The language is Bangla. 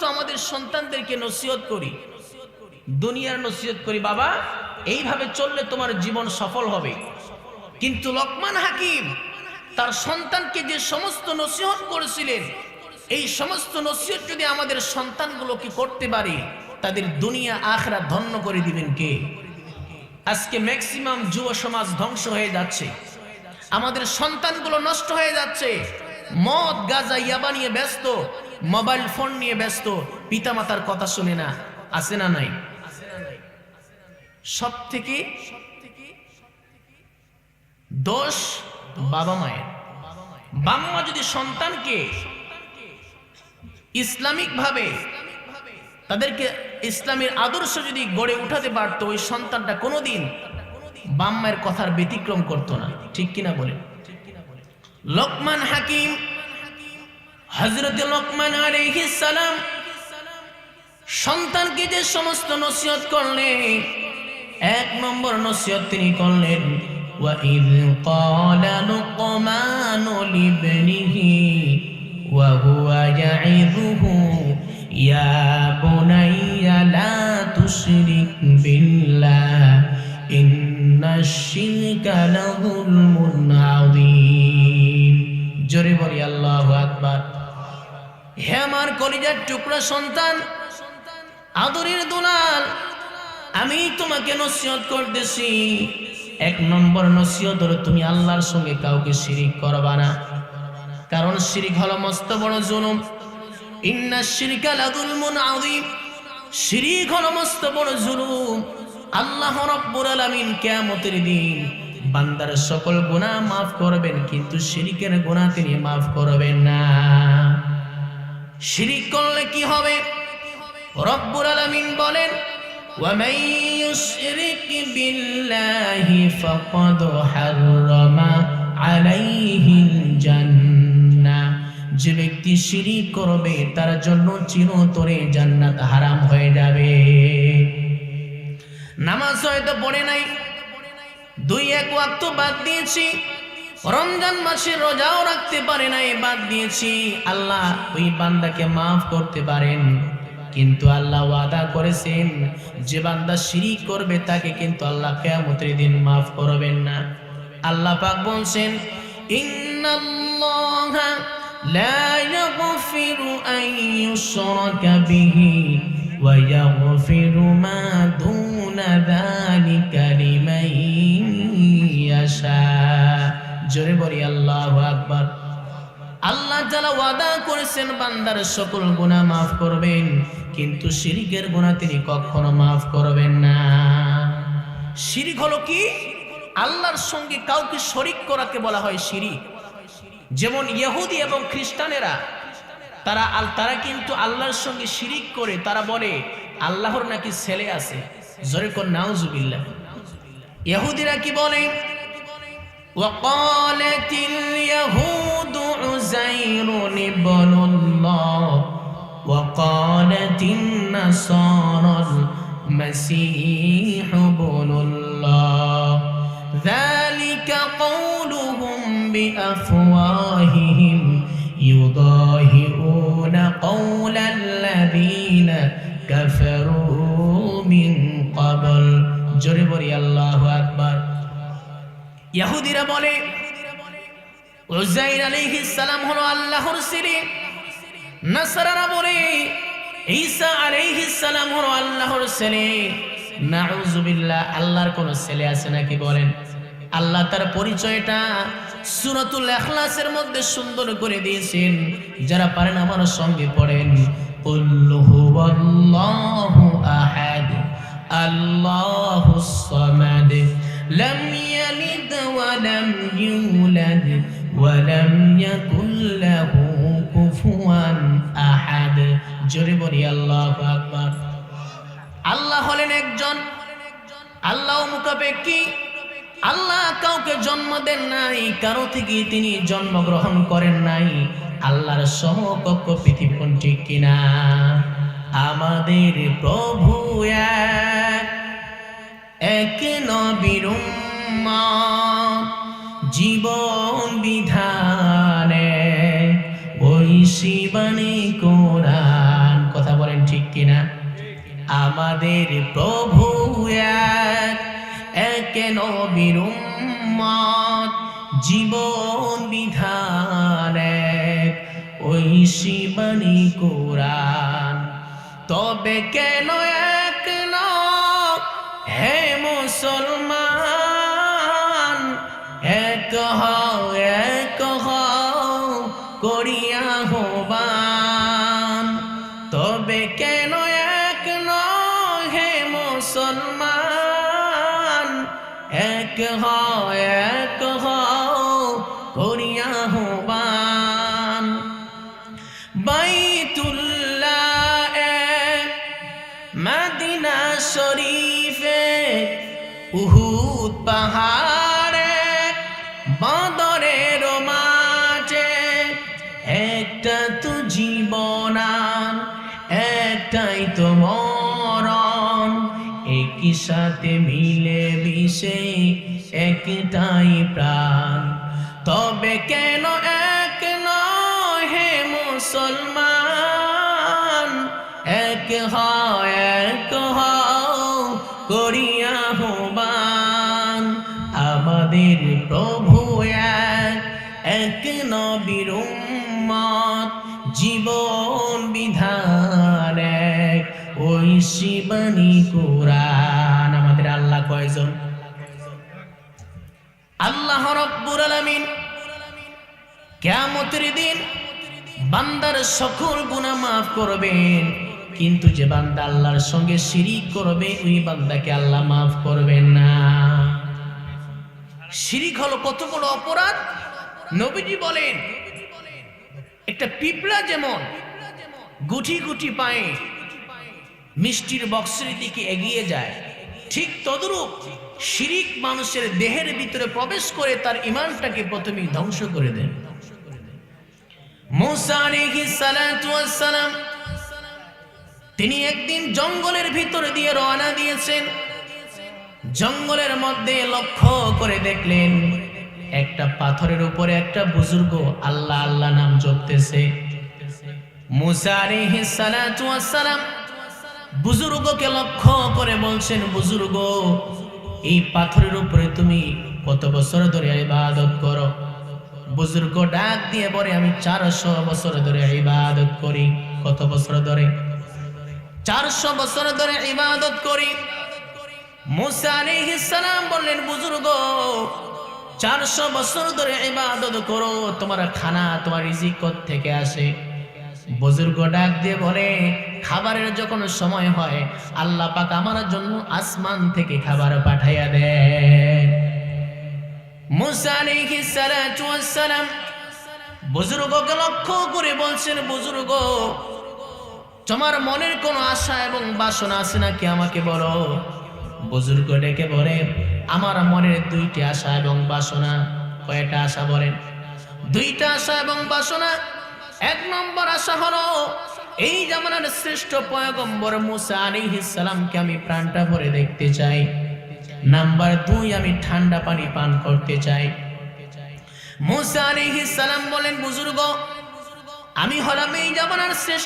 তো আমাদের সন্তানদেরকে নসিহত করি। দুনিয়ার নসিহত করি, বাবা। এইভাবে চললে তোমার জীবন সফল হবে। কিন্তু লকমান হাকিম তার সন্তানকে যে সমস্ত নসিহত করেছিলেন, এই সমস্ত নসিহত যদি আমাদের সন্তানগুলোকে করতে পারে, তাদের দুনিয়া আখরা ধন্য করে দিবেন কে? আজকে ম্যাক্সিমাম যুব সমাজ ধ্বংস হয়ে যাচ্ছে। আমাদের সন্তানগুলো নষ্ট হয়ে যাচ্ছে। মদ, গাজা, ইয়াবা নিয়ে ব্যস্ত। মোবাইল ফোন নিয়ে ব্যস্ত, পিতামাতার কথা শুনে না, আছে না নাই? সব থেকে দোষ বাবা মায়ের। বাম্মা যদি সন্তানকে ইসলামিক ভাবে তাদেরকে ইসলামের আদর্শ যদি গড়ে উঠাতে পারতো, ওই সন্তানটা কোনোদিন বাম্মায়ের কথার ব্যতিক্রম করতো না। ঠিক কিনা বলেন? লোকমান হাকিম হজরত লোকমান আলাইহিস সালাম সন্তানকে যে সমস্ত নসিহত করলেন এক নম্বর নসিহত তিনি করলেন وَإِذْ قَالَ لُقْمَانُ لِابْنِهِ وَهُوَ يَعِظُهُ يَا بُنَيَّ لَا تُشْرِكْ بِاللَّهِ إِنَّ الشِّرْكَ لَظُلْمٌ عَظِيمٌ জোরে বলি আল্লাহু আকবার হে আমার কলিজার টুকরা সন্তান, আদরের দুলাল, আমি তোমাকে নসিহত করতেছি। এক নম্বর নসিহত হলো তুমি আল্লাহর সঙ্গে কাউকে শিরিক করবা না। কারণ শিরিক হলো মস্ত বড় জুলুম। ইন্না শিরিকা লাযুলমুন আযীম। শিরিক হলো মস্ত বড় জুলুম। আল্লাহ রাব্বুল আলামিন কিয়ামতের দিন বান্দার সকল গুনাহ মাফ করবেন, কিন্তু শিরিকের গুনাহ তিনি মাফ করবেন না। শিরিক করলে কি হবে রব্বুল আলামিন বলেন ومن يشرك بالله فقد حرم عليه الجنة যে ব্যক্তি শিরিক করবে তার জন্য চিরতরে জান্নাত হারাম হয়ে যাবে নামাজ হয়তো পড়ে নাই দুই এক ওয়াক্ত বাদ দিয়েছি রমজান মাসে রোজাও রাখতে পারে নাই, বাদ দিয়েছি। আল্লাহ ওই বান্দাকে মাফ করতে পারেন। কিন্তু আল্লাহ ওয়াদা করেছেন, যে বান্দা শিরিক করবে, তাকে কিন্তু আল্লাহ কিয়ামতের দিন মাফ করবেন না। আল্লাহ পাক বলছেন, ইন্নাল্লাহা লা ইয়াগফিরু আন ইউশরাকা বিহি ওয়া ইয়াগফিরু মা দুনা যালিকা লিমান ইয়াশা। জোরে বলি, আল্লাহ আকবার। আল্লাহ তাআলা ওয়াদা করেছেন, বান্দার সকল গুনাহ মাফ করবেন, কিন্তু শিরিকের গুনাহ তিনি কখনো মাফ করবেন না। শিরিক হলো কি? আল্লাহর সঙ্গে কাউকে শরিক করাকে বলা হয় শিরিক। যেমন ইহুদি এবং খ্রিস্টানেরা, তারা আল, তারা কিন্তু আল্লাহর সঙ্গে শিরিক করে, তারা বলে, আল্লাহর নাকি ছেলে আছে। জোরে কর, নাউজুবিল্লাহ। ইহুদিরা কি বলে? وقالت اليهود عزير ابن الله وقالت النصارى المسيح ابن الله. ذلك قولهم بأفواههم. يضاهئون قول الذين كفروا من قبل. جربري الله أكبر. ইহুদিরা বলে উজাইর আলাইহিস সালাম হলো আল্লাহর ছেলে নাসারারা বলে, ঈসা আলাইহিস সালাম হলো আল্লাহর ছেলে নাউজুবিল্লাহ আল্লাহর কোন ছেলে আছে নাকি বলেন? আল্লাহ তার পরিচয়টা সূরাতুল ইখলাসের মধ্যে সুন্দর করে দিয়েছেন। যারা পারেন আমার সঙ্গে পড়েন। কুল হুয়াল্লাহু আহাদ আল্লাহুস সামাদ। لم يلد ولم يولد ولم يكن له كفوا أحد জোরে বলি আল্লাহু আকবার আল্লাহ হলেন একজন আল্লাহ মুখাপেক্ষী আল্লাহ কাউকে জন্ম দেন নাই কারো থেকে তিনি জন্মগ্রহণ করেন নাই আল্লাহর সমকক্ষ পৃথিবী কোন ঠিক কিনা আমাদের প্রভু এক এক নবীর জীবন বিধানে। ওই শিবানী কোরআন, কথা বলেন ঠিক কিনা? আমাদের প্রভু এক এক নবীর জীবন বিধান। ওই শিবানী কোরআন, তবে কেন এক করিয়া হবান তবে কেন এক হে মুসলমান? এক হও এক করিয়া হবান। বাইতুল্লাহ, মদিনা শরীফে উহুদ পাহাড়ে একটাই তো মরণ। একই সাথে মিলে বিষে একটাই প্রাণ। তবে কেন এক হে মুসলমান? এক হয়, এক করিয়া হবান। আমাদের প্রভু এক এক নবীর জীবন বিধান শিবানী কোরআন। আমাদের আল্লাহ কয়জন? আল্লাহ রব্বুর আলামিন কিয়ামতের দিন বান্দার সকল গুনাহ মাফ করবেন। কিন্তু যে বান্দা আল্লাহর সঙ্গে শিরিক করবে, ওই বান্দাকে আল্লাহ মাফ করবেন না। শিরিক হলো কত বড় অপরাধ? নবীজি বলেন, একটা পিঁপড়া যেমন গুটি গুটি পায়ে মিষ্টির বক্সের দিকে এগিয়ে যায়। ঠিক তদরূপ শিরিক মানুষের দেহের ভিতরে প্রবেশ করে তার ইমানটাকে প্রথমেই ধ্বংস করে দেন। তিনি একদিন জঙ্গলের ভিতরে দিয়ে রওনা দিয়েছেন। জঙ্গলের মধ্যে লক্ষ্য করে দেখলেন একটা পাথরের উপরে একটা বুজুর্গ আল্লাহ আল্লাহ নাম জপতেছে। মুসা আলাইহিস সালাম বুজুর্গকে লক্ষ্য করে বলছেন, বুজুর্গ, এই পাথরের উপরে তুমি কত বছর ধরে ইবাদত করো? বুজুর্গ ডাক দিয়ে বলে, আমি চারশো বছর ধরে ইবাদত করি। কত বছর ধরে? চারশো বছর ধরে ইবাদত করি। সালাম বললেন, বুজুর্গ, চারশো বছর ধরে ইবাদত করো। তোমার খানা, তোমার রিজিক থেকে আসে? বুজুর্গ ডাক দিয়ে বলে, খাবারের যখন সময় হয়, আল্লাহ পাক আমার জন্য আসমান থেকে খাবার পাঠাইয়া দেয় বুজুর্গকে লক্ষ্য করে বলছেন, বুজুর্গ, তোমার মনের কোনো আশা এবং বাসনা আছে নাকি আমাকে বলো? বুজুর্গ ডেকে বলে, আমার মনের দুইটি আশা এবং বাসনা, কয়টা আশা বলেন? দুইটা আশা এবং বাসনা এক নম্বর আশা হলো, এই জামানার শ্রেষ্ঠ পয়গম্বর মুসা আলাইহিস সালামকে আমি প্রাণটা ভরে দেখতে চাই। নাম্বার দুই, আমি ঠান্ডা পানি পান করতে চাই। মুসা আলাইহিস সালাম বলেন, বুজুর্গ, আমি হলাম এই জামানার শ্রেষ্ঠ